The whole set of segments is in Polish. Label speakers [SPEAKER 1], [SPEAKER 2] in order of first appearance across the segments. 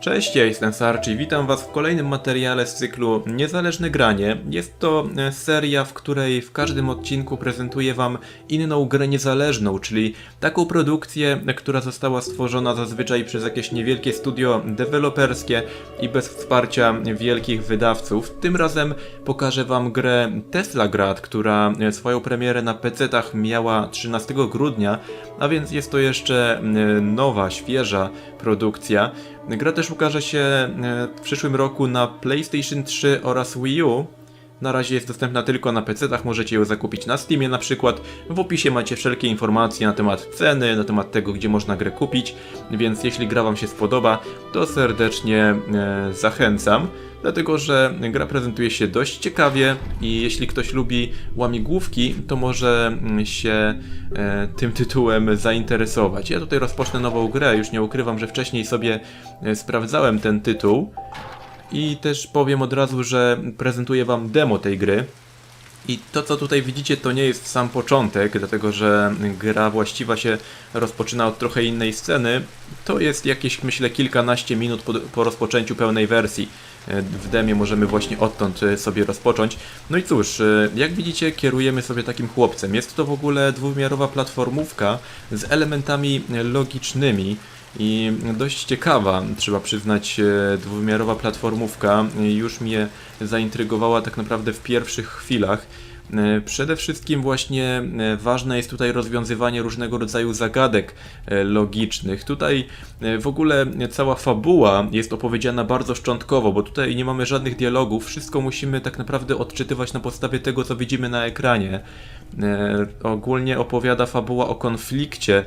[SPEAKER 1] Cześć, ja jestem Sarczy i witam Was w kolejnym materiale z cyklu Niezależne Granie. Jest to e, seria, w której w każdym odcinku prezentuję Wam inną grę niezależną, czyli taką produkcję, która została stworzona zazwyczaj przez jakieś niewielkie studio deweloperskie i bez wsparcia wielkich wydawców. Tym razem pokażę Wam grę Tesla Grad, która e, swoją premierę na PC-tach miała 13 grudnia, a więc jest to jeszcze e, nowa, świeża produkcja. Gra też ukaże się e, w przyszłym roku na PlayStation 3 oraz Wii U. Na razie jest dostępna tylko na PC-tach, możecie ją zakupić na Steamie na przykład. W opisie macie wszelkie informacje na temat ceny, na temat tego, gdzie można grę kupić, więc jeśli gra Wam się spodoba, to serdecznie e, zachęcam. Dlatego, że gra prezentuje się dość ciekawie i jeśli ktoś lubi łamigłówki, to może mm, się e, tym tytułem zainteresować. Ja tutaj rozpocznę nową grę, już nie ukrywam, że wcześniej sobie e, sprawdzałem ten tytuł. I też powiem od razu, że prezentuję Wam demo tej gry. I to, co tutaj widzicie, to nie jest sam początek, dlatego że gra właściwa się rozpoczyna od trochę innej sceny. To jest jakieś, myślę, kilkanaście minut po, po rozpoczęciu pełnej wersji. E, W demie możemy właśnie odtąd e, sobie rozpocząć. No i cóż, e, jak widzicie, kierujemy sobie takim chłopcem. Jest to w ogóle dwuwymiarowa platformówka z elementami logicznymi. I dość ciekawa, trzeba przyznać, e, dwuwymiarowa platformówka e, już mnie zaintrygowała tak naprawdę w pierwszych chwilach. E, Przede wszystkim właśnie ważne jest tutaj rozwiązywanie różnego rodzaju zagadek logicznych. Tutaj w ogóle cała fabuła jest opowiedziana bardzo szczątkowo, bo tutaj nie mamy żadnych dialogów, wszystko musimy tak naprawdę odczytywać na podstawie tego, co widzimy na ekranie. Ogólnie opowiada fabuła o konflikcie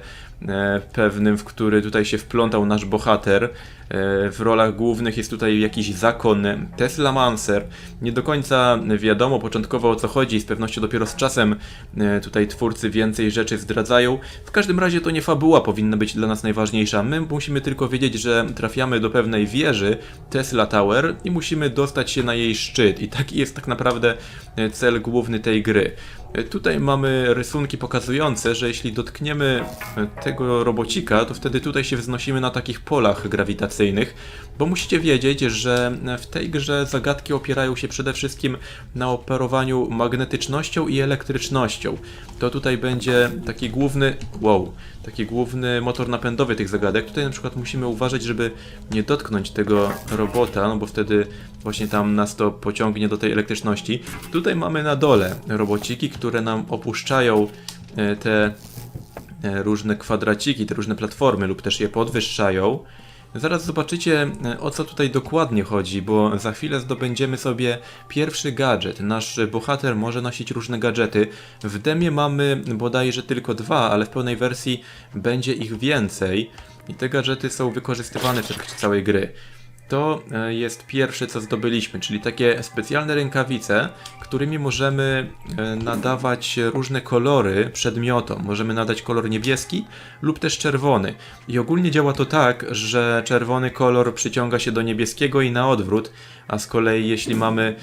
[SPEAKER 1] pewnym, w który tutaj się wplątał nasz bohater. E, W rolach głównych jest tutaj jakiś zakon Tesla Mancer. Nie do końca wiadomo początkowo o co chodzi, z pewnością dopiero z czasem e, tutaj twórcy więcej rzeczy zdradzają. W każdym razie to nie fabuła powinna być dla nas najważniejsza. My musimy tylko wiedzieć, że trafiamy do pewnej wieży Tesla Tower i musimy dostać się na jej szczyt. I taki jest tak naprawdę e, cel główny tej gry. E, Tutaj mamy rysunki pokazujące, że jeśli dotkniemy e, tego robocika, to wtedy tutaj się wznosimy na takich polach grawitacyjnych, bo musicie wiedzieć, że w tej grze zagadki opierają się przede wszystkim na operowaniu magnetycznością i elektrycznością. To tutaj będzie taki główny, wow, taki główny motor napędowy tych zagadek. Tutaj na przykład musimy uważać, żeby nie dotknąć tego robota, no bo wtedy właśnie tam nas to pociągnie do tej elektryczności. Tutaj mamy na dole robociki, które nam opuszczają e, te różne kwadraciki, te różne platformy lub też je podwyższają. Zaraz zobaczycie e, o co tutaj dokładnie chodzi, bo za chwilę zdobędziemy sobie pierwszy gadżet. Nasz bohater może nosić różne gadżety. W demie mamy bodajże tylko dwa, ale w pełnej wersji będzie ich więcej. I te gadżety są wykorzystywane w trakcie całej gry. To e, jest pierwsze, co zdobyliśmy, czyli takie specjalne rękawice, którymi możemy e, nadawać różne kolory przedmiotom. Możemy nadać kolor niebieski lub też czerwony. I ogólnie działa to tak, że czerwony kolor przyciąga się do niebieskiego i na odwrót, a z kolei jeśli mamy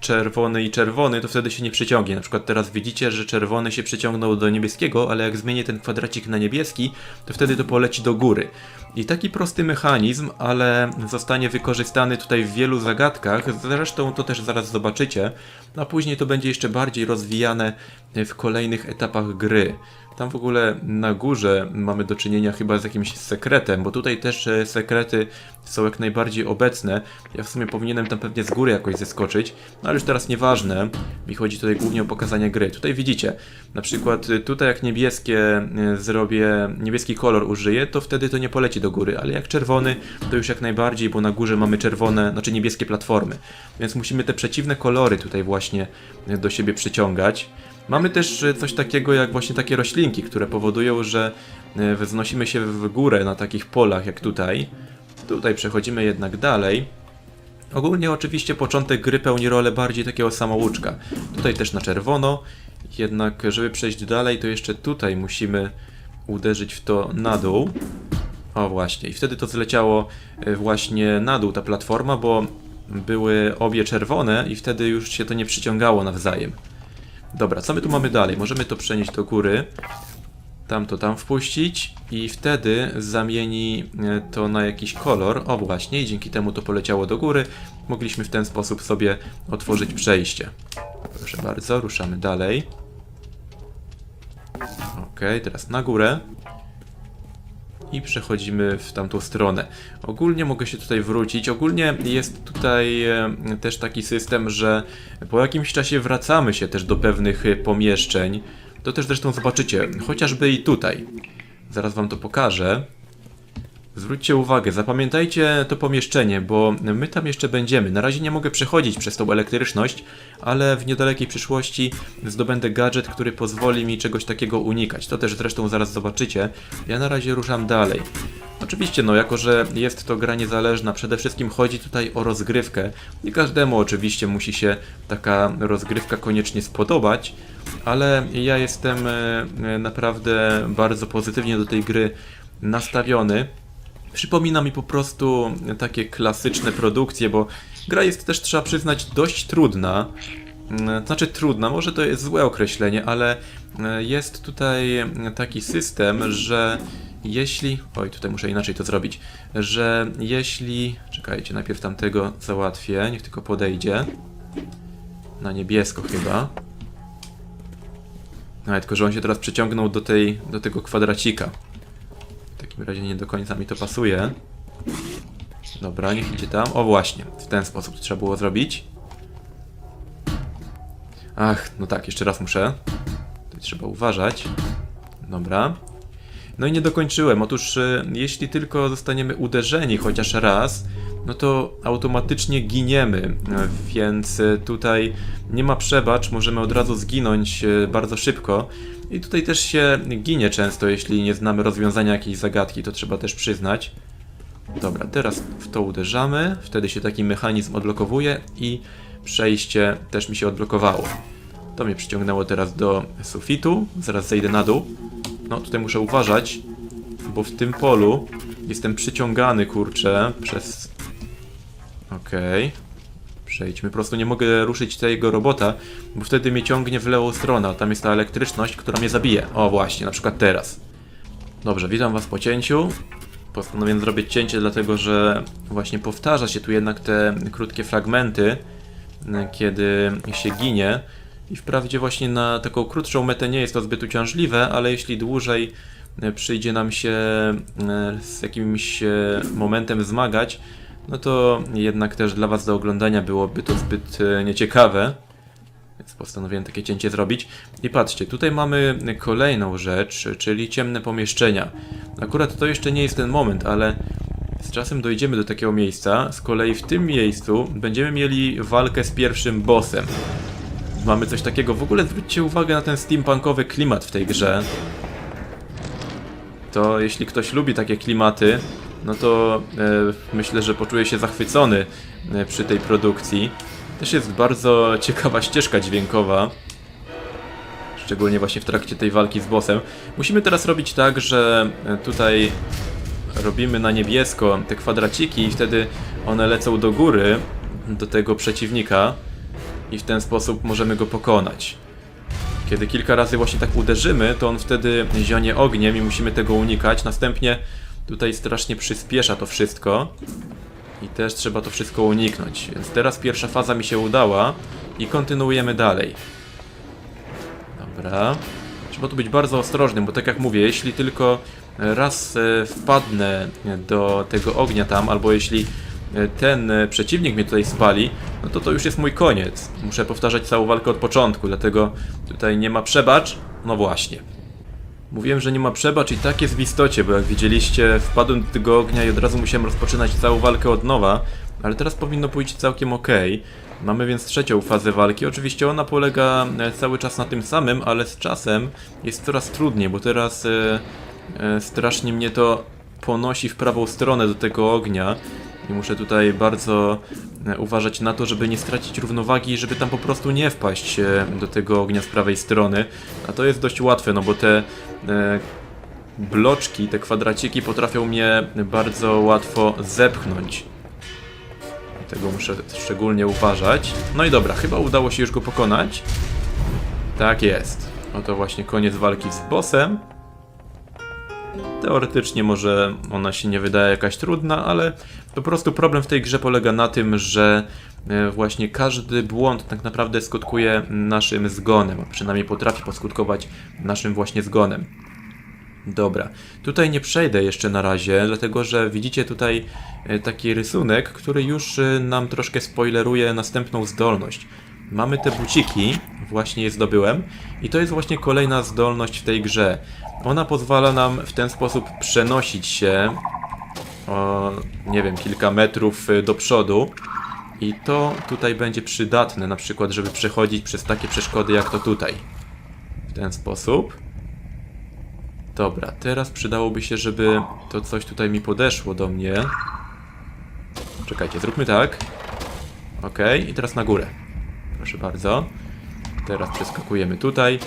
[SPEAKER 1] czerwony i czerwony, to wtedy się nie przyciągnie. Na przykład teraz widzicie, że czerwony się przyciągnął do niebieskiego, ale jak zmienię ten kwadracik na niebieski, to wtedy to poleci do góry. I taki prosty mechanizm, ale zostanie wykorzystany tutaj w wielu zagadkach, zresztą to też zaraz zobaczycie, a później to będzie jeszcze bardziej rozwijane w kolejnych etapach gry. Tam w ogóle na górze mamy do czynienia chyba z jakimś sekretem, bo tutaj też e, sekrety są jak najbardziej obecne. Ja w sumie powinienem tam pewnie z góry jakoś zeskoczyć, no ale już teraz nieważne. Mi chodzi tutaj głównie o pokazanie gry. Tutaj widzicie, na przykład y, tutaj jak niebieskie y, zrobię, niebieski kolor użyję, to wtedy to nie poleci do góry, ale jak czerwony, to już jak najbardziej, bo na górze mamy czerwone, znaczy niebieskie platformy. Więc musimy te przeciwne kolory tutaj właśnie do siebie przyciągać. Mamy też e, coś takiego jak właśnie takie roślinki, które powodują, że e, wznosimy się w górę na takich polach jak tutaj. Tutaj przechodzimy jednak dalej. Ogólnie oczywiście początek gry pełni rolę bardziej takiego samouczka. Tutaj też na czerwono, jednak żeby przejść dalej to jeszcze tutaj musimy uderzyć w to na dół. O właśnie, i wtedy to zleciało e, właśnie na dół ta platforma, bo były obie czerwone i wtedy już się to nie przyciągało nawzajem. Dobra, co my tu mamy dalej? Możemy to przenieść do góry. tam to tam wpuścić i wtedy zamieni e, to na jakiś kolor. O właśnie, i dzięki temu to poleciało do góry. Mogliśmy w ten sposób sobie otworzyć przejście. Proszę bardzo, ruszamy dalej. Ok, teraz na górę. I przechodzimy w tamtą stronę. Ogólnie mogę się tutaj wrócić. Ogólnie jest tutaj e, też taki system, że po jakimś czasie wracamy się też do pewnych e, pomieszczeń. To też zresztą zobaczycie, chociażby i tutaj. Zaraz wam to pokażę. Zwróćcie uwagę, zapamiętajcie to pomieszczenie, bo my tam jeszcze będziemy. Na razie nie mogę przechodzić przez tą elektryczność, ale w niedalekiej przyszłości zdobędę gadżet, który pozwoli mi czegoś takiego unikać. To też zresztą zaraz zobaczycie. Ja na razie ruszam dalej. Oczywiście, no, jako że jest to gra niezależna, przede wszystkim chodzi tutaj o rozgrywkę. Nie każdemu oczywiście musi się taka rozgrywka koniecznie spodobać, ale ja jestem e, e, naprawdę bardzo pozytywnie do tej gry nastawiony. Przypomina mi po prostu takie klasyczne produkcje, bo gra jest też, trzeba przyznać, dość trudna. Mm, Znaczy trudna, może to jest złe określenie, ale e, jest tutaj taki system, że jeśli... Oj, tutaj muszę inaczej to zrobić. Że jeśli... Czekajcie, najpierw tamtego załatwię, niech tylko podejdzie. Na niebiesko chyba. No, tylko że on się teraz przyciągnął do, tej, do tego kwadracika. Takim razie nie do końca mi to pasuje. Dobra, niech idzie tam. O właśnie, w ten sposób trzeba było zrobić. Ach, no tak, jeszcze raz muszę. Tutaj trzeba uważać. Dobra. No i nie dokończyłem. Otóż, y, jeśli tylko zostaniemy uderzeni chociaż raz, no to automatycznie giniemy. Więc tutaj nie ma przebacz, możemy od razu zginąć y, bardzo szybko. I tutaj też się ginie często, jeśli nie znamy rozwiązania jakiejś zagadki, to trzeba też przyznać. Dobra, teraz w to uderzamy, wtedy się taki mechanizm odblokowuje i przejście też mi się odblokowało. To mnie przyciągnęło teraz do sufitu, zaraz zejdę na dół. No, tutaj muszę uważać, bo w tym polu jestem przyciągany, kurczę, przez... Okej. Przejdźmy, po prostu nie mogę ruszyć tego robota, bo wtedy mnie ciągnie w lewą stronę, tam jest ta elektryczność, która mnie zabije. O, właśnie, na przykład teraz. Dobrze, witam was po cięciu. Postanowiłem zrobić cięcie, dlatego że właśnie powtarza się tu jednak te krótkie fragmenty, y, kiedy się ginie. I wprawdzie właśnie na taką krótszą metę nie jest to zbyt uciążliwe, ale jeśli dłużej y, przyjdzie nam się y, z jakimś momentem zmagać, no to jednak też dla was do oglądania byłoby to zbyt y, nieciekawe. Więc postanowiłem takie cięcie zrobić. I patrzcie, tutaj mamy kolejną rzecz, czyli ciemne pomieszczenia. Akurat to jeszcze nie jest ten moment, ale z czasem dojdziemy do takiego miejsca. Z kolei w tym miejscu będziemy mieli walkę z pierwszym bossem. Mamy coś takiego. W ogóle zwróćcie uwagę na ten steampunkowy klimat w tej grze. To jeśli ktoś lubi takie klimaty, no to e, myślę, że poczuje się zachwycony e, przy tej produkcji. Też jest bardzo ciekawa ścieżka dźwiękowa. Szczególnie właśnie w trakcie tej walki z bossem. Musimy teraz robić tak, że e, tutaj robimy na niebiesko te kwadraciki i wtedy one lecą do góry do tego przeciwnika i w ten sposób możemy go pokonać. Kiedy kilka razy właśnie tak uderzymy, to on wtedy zionie ogniem i musimy tego unikać. Następnie tutaj strasznie przyspiesza to wszystko. I też trzeba to wszystko uniknąć. Więc teraz pierwsza faza mi się udała i kontynuujemy dalej. Dobra. Trzeba tu być bardzo ostrożnym, bo tak jak mówię, jeśli tylko raz e, wpadnę do tego ognia tam, albo jeśli e, ten e, przeciwnik mnie tutaj spali, no to to już jest mój koniec. Muszę powtarzać całą walkę od początku, dlatego tutaj nie ma przebacz. No właśnie. Mówiłem, że nie ma przebacz i tak jest w istocie, bo jak widzieliście, wpadłem do tego ognia i od razu musiałem rozpoczynać całą walkę od nowa, ale teraz powinno pójść całkiem ok. Mamy więc trzecią fazę walki. Oczywiście ona polega e, cały czas na tym samym, ale z czasem jest coraz trudniej, bo teraz e, e, strasznie mnie to ponosi w prawą stronę do tego ognia. I muszę tutaj bardzo uważać na to, żeby nie stracić równowagi i żeby tam po prostu nie wpaść e, do tego ognia z prawej strony. A to jest dość łatwe, no bo te e, bloczki, te kwadraciki potrafią mnie bardzo łatwo zepchnąć. Tego muszę szczególnie uważać. No i dobra, chyba udało się już go pokonać. Tak jest. Oto właśnie koniec walki z bossem. Teoretycznie może ona się nie wydaje jakaś trudna, ale po prostu problem w tej grze polega na tym, że e, właśnie każdy błąd tak naprawdę skutkuje naszym zgonem, a przynajmniej potrafi poskutkować naszym właśnie zgonem. Dobra, tutaj nie przejdę jeszcze na razie, dlatego że widzicie tutaj e, taki rysunek, który już e, nam troszkę spoileruje następną zdolność. Mamy te buciki, właśnie je zdobyłem i to jest właśnie kolejna zdolność w tej grze. Ona pozwala nam w ten sposób przenosić się o, nie wiem, kilka metrów y, do przodu i to tutaj będzie przydatne, na przykład, żeby przechodzić przez takie przeszkody jak to tutaj. W ten sposób. Dobra, teraz przydałoby się, żeby to coś tutaj mi podeszło do mnie. Czekajcie, zróbmy tak. Ok, i teraz na górę. Proszę bardzo. Teraz przeskakujemy tutaj.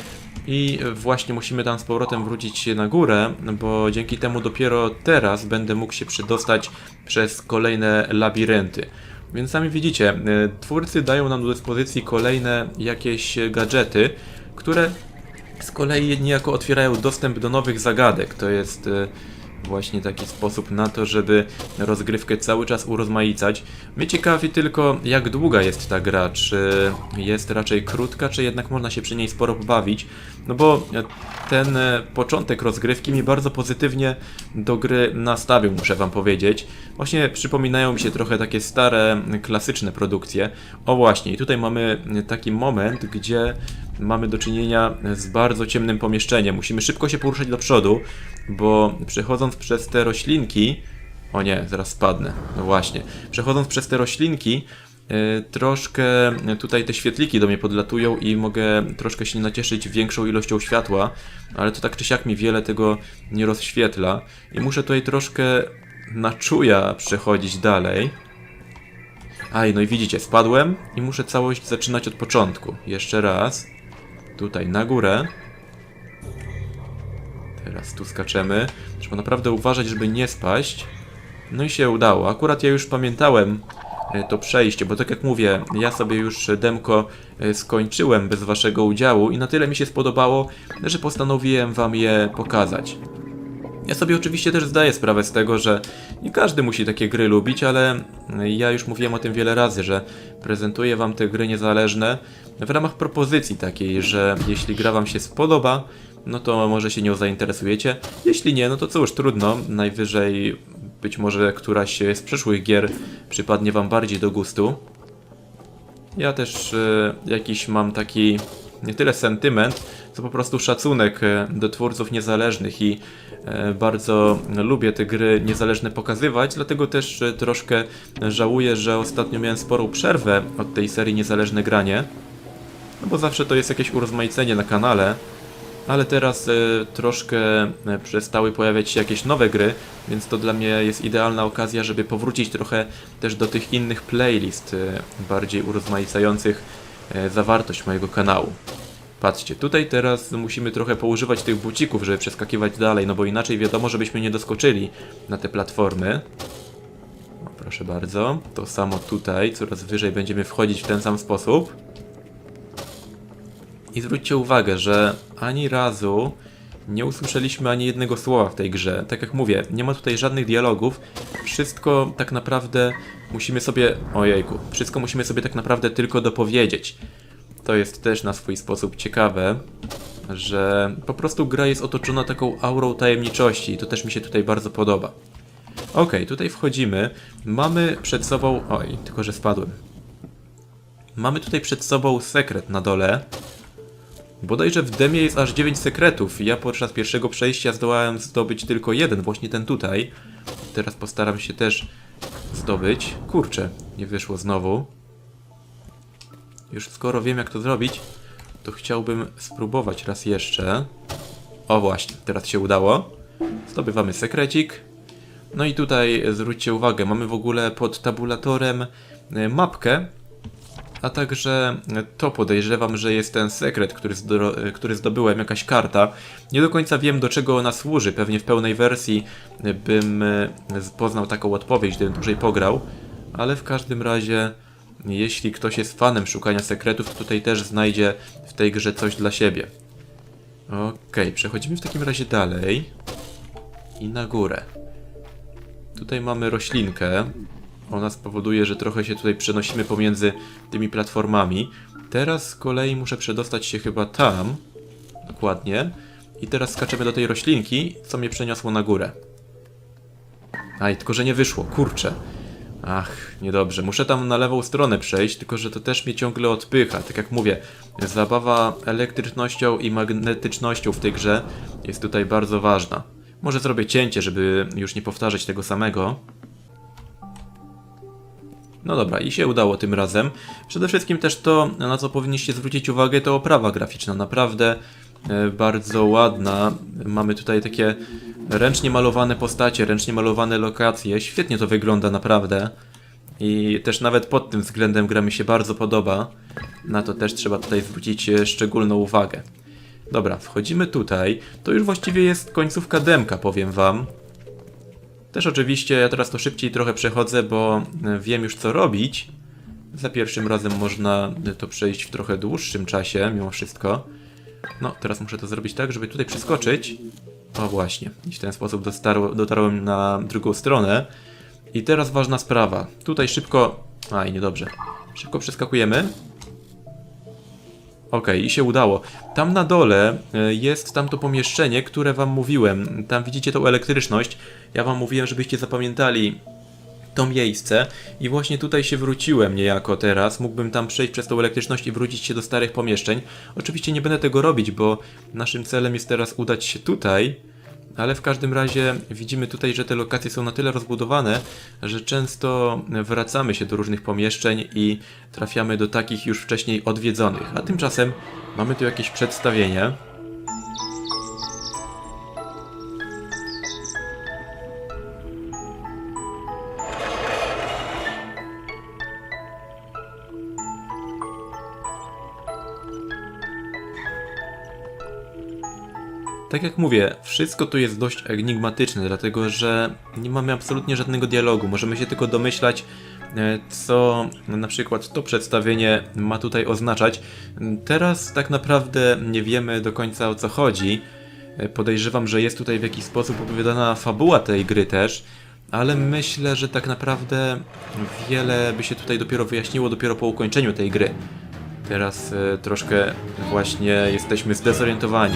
[SPEAKER 1] I właśnie musimy tam z powrotem wrócić na górę, bo dzięki temu dopiero teraz będę mógł się przedostać przez kolejne labirynty. Więc sami widzicie, y, twórcy dają nam do dyspozycji kolejne jakieś gadżety, które z kolei niejako otwierają dostęp do nowych zagadek. To jest y, właśnie taki sposób na to, żeby rozgrywkę cały czas urozmaicać. Mnie ciekawi tylko, jak długa jest ta gra, czy jest raczej krótka, czy jednak można się przy niej sporo pobawić. No bo ten e, początek rozgrywki mi bardzo pozytywnie do gry nastawił, muszę wam powiedzieć. Właśnie przypominają mi się trochę takie stare, klasyczne produkcje. O właśnie, i tutaj mamy taki moment, gdzie mamy do czynienia z bardzo ciemnym pomieszczeniem. Musimy szybko się poruszać do przodu, bo przechodząc przez te roślinki. O nie, zaraz spadnę. No właśnie. Przechodząc przez te roślinki, yy, troszkę tutaj te świetliki do mnie podlatują i mogę troszkę się nacieszyć większą ilością światła, ale to tak czy siak mi wiele tego nie rozświetla. I muszę tutaj troszkę na czuja przechodzić dalej. Aj, no i widzicie, spadłem i muszę całość zaczynać od początku. Jeszcze raz. Tutaj na górę. Teraz tu skaczemy. Trzeba naprawdę uważać, żeby nie spaść. No i się udało. Akurat ja już pamiętałem e, to przejście, bo tak jak mówię, ja sobie już demko e, skończyłem bez waszego udziału i na tyle mi się spodobało, że postanowiłem wam je pokazać. Ja sobie oczywiście też zdaję sprawę z tego, że nie każdy musi takie gry lubić, ale ja już mówiłem o tym wiele razy, że prezentuję wam te gry niezależne w ramach propozycji takiej, że jeśli gra wam się spodoba, no to może się nią zainteresujecie. Jeśli nie, no to cóż, trudno. Najwyżej być może któraś z przyszłych gier przypadnie wam bardziej do gustu. Ja też e, jakiś mam taki nie tyle sentyment, co po prostu szacunek e, do twórców niezależnych i bardzo lubię te gry niezależne pokazywać, dlatego też e, troszkę żałuję, że ostatnio miałem sporą przerwę od tej serii Niezależne Granie. No bo zawsze to jest jakieś urozmaicenie na kanale, ale teraz e, troszkę e, przestały pojawiać się jakieś nowe gry, więc to dla mnie jest idealna okazja, żeby powrócić trochę też do tych innych playlist, e, bardziej urozmaicających e, zawartość mojego kanału. Patrzcie, tutaj teraz musimy trochę poużywać tych bucików, żeby przeskakiwać dalej, no bo inaczej wiadomo, żebyśmy nie doskoczyli na te platformy. O, proszę bardzo. To samo tutaj, coraz wyżej będziemy wchodzić w ten sam sposób. I zwróćcie uwagę, że ani razu nie usłyszeliśmy ani jednego słowa w tej grze. Tak jak mówię, nie ma tutaj żadnych dialogów. Wszystko tak naprawdę musimy sobie. Ojejku, wszystko musimy sobie tak naprawdę tylko dopowiedzieć. To jest też na swój sposób ciekawe, że po prostu gra jest otoczona taką aurą tajemniczości i to też mi się tutaj bardzo podoba. Ok, tutaj wchodzimy. Mamy przed sobą. Oj, tylko że spadłem. Mamy tutaj przed sobą sekret na dole. Bodajże w demie jest aż 9 sekretów. Ja podczas pierwszego przejścia zdołałem zdobyć tylko jeden, właśnie ten tutaj. Teraz postaram się też zdobyć. Kurczę, nie wyszło znowu. Już skoro wiem jak to zrobić, to chciałbym spróbować raz jeszcze. O właśnie, teraz się udało. Zdobywamy sekrecik. No i tutaj zwróćcie uwagę, mamy w ogóle pod tabulatorem e, mapkę, a także to podejrzewam, że jest ten sekret, który, zdo- e, który zdobyłem, jakaś karta. Nie do końca wiem, do czego ona służy. Pewnie w pełnej wersji bym e, poznał taką odpowiedź, gdybym dłużej pograł. Ale w każdym razie, jeśli ktoś jest fanem szukania sekretów, to tutaj też znajdzie w tej grze coś dla siebie. Okej, przechodzimy w takim razie dalej. i na górę. Tutaj mamy roślinkę. Ona spowoduje, że trochę się tutaj przenosimy pomiędzy tymi platformami. Teraz z kolei muszę przedostać się chyba tam. Dokładnie. I teraz skaczemy do tej roślinki, co mnie przeniosło na górę. Aj, tylko że nie wyszło, kurczę. Ach, niedobrze. Muszę tam na lewą stronę przejść, tylko że to też mnie ciągle odpycha. Tak jak mówię, zabawa elektrycznością i magnetycznością w tej grze jest tutaj bardzo ważna. Może zrobię cięcie, żeby już nie powtarzać tego samego. No dobra, i się udało tym razem. Przede wszystkim też to, na co powinniście zwrócić uwagę, to oprawa graficzna. Naprawdę bardzo ładna. Mamy tutaj takie ręcznie malowane postacie, ręcznie malowane lokacje. Świetnie to wygląda naprawdę. I też nawet pod tym względem gra mi się bardzo podoba. Na to też trzeba tutaj zwrócić e, szczególną uwagę. Dobra, wchodzimy tutaj. To już właściwie jest końcówka demka, powiem wam. Też oczywiście ja teraz to szybciej trochę przechodzę, bo e, wiem już co robić. Za pierwszym razem można e, to przejść w trochę dłuższym czasie, mimo wszystko. No, teraz muszę to zrobić tak, żeby tutaj przeskoczyć. O właśnie, i w ten sposób dostarł, dotarłem na drugą stronę. I teraz ważna sprawa. Tutaj szybko... Aj, niedobrze. Szybko przeskakujemy. Okej, i się udało. Tam na dole e, jest tamto pomieszczenie, które wam mówiłem. Tam widzicie tą elektryczność. Ja wam mówiłem, żebyście zapamiętali to miejsce i właśnie tutaj się wróciłem niejako teraz. Mógłbym tam przejść przez tą elektryczność i wrócić się do starych pomieszczeń. Oczywiście nie będę tego robić, bo naszym celem jest teraz udać się tutaj. Ale w każdym razie widzimy tutaj, że te lokacje są na tyle rozbudowane, że często wracamy się do różnych pomieszczeń i trafiamy do takich już wcześniej odwiedzonych. A tymczasem mamy tu jakieś przedstawienie. Tak jak mówię, wszystko tu jest dość enigmatyczne, dlatego że nie mamy absolutnie żadnego dialogu. Możemy się tylko domyślać, e, co na przykład to przedstawienie ma tutaj oznaczać. Teraz tak naprawdę nie wiemy do końca o co chodzi. E, Podejrzewam, że jest tutaj w jakiś sposób opowiadana fabuła tej gry też, ale myślę, że tak naprawdę wiele by się tutaj dopiero wyjaśniło dopiero po ukończeniu tej gry. Teraz e, troszkę właśnie jesteśmy zdezorientowani.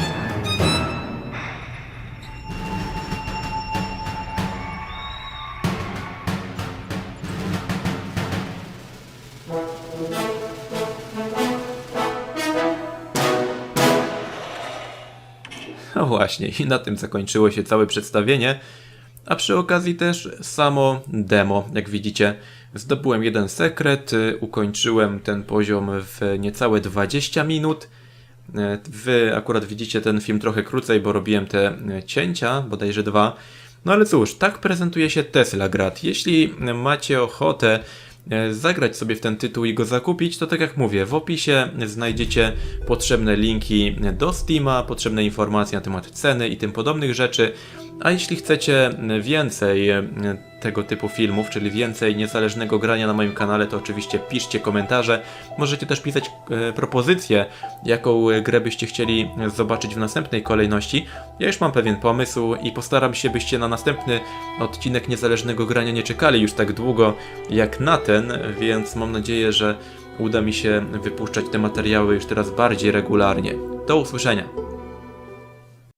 [SPEAKER 1] No właśnie, i na tym zakończyło się całe przedstawienie. A przy okazji też samo demo. Jak widzicie, zdobyłem jeden sekret, y, ukończyłem ten poziom w niecałe 20 minut. E, Wy akurat widzicie ten film trochę krócej, bo robiłem te e, cięcia, bodajże dwa. No ale cóż, tak prezentuje się Tesla Grad. Jeśli macie ochotę zagrać sobie w ten tytuł i go zakupić, to tak jak mówię, w opisie znajdziecie potrzebne linki do Steama, potrzebne informacje na temat ceny i tym podobnych rzeczy. A jeśli chcecie więcej e, tego typu filmów, czyli więcej niezależnego grania na moim kanale, to oczywiście piszcie komentarze. Możecie też pisać e, propozycje, jaką e, grę byście chcieli zobaczyć w następnej kolejności. Ja już mam pewien pomysł i postaram się, byście na następny odcinek niezależnego grania nie czekali już tak długo jak na ten, więc mam nadzieję, że uda mi się wypuszczać te materiały już teraz bardziej regularnie. Do usłyszenia!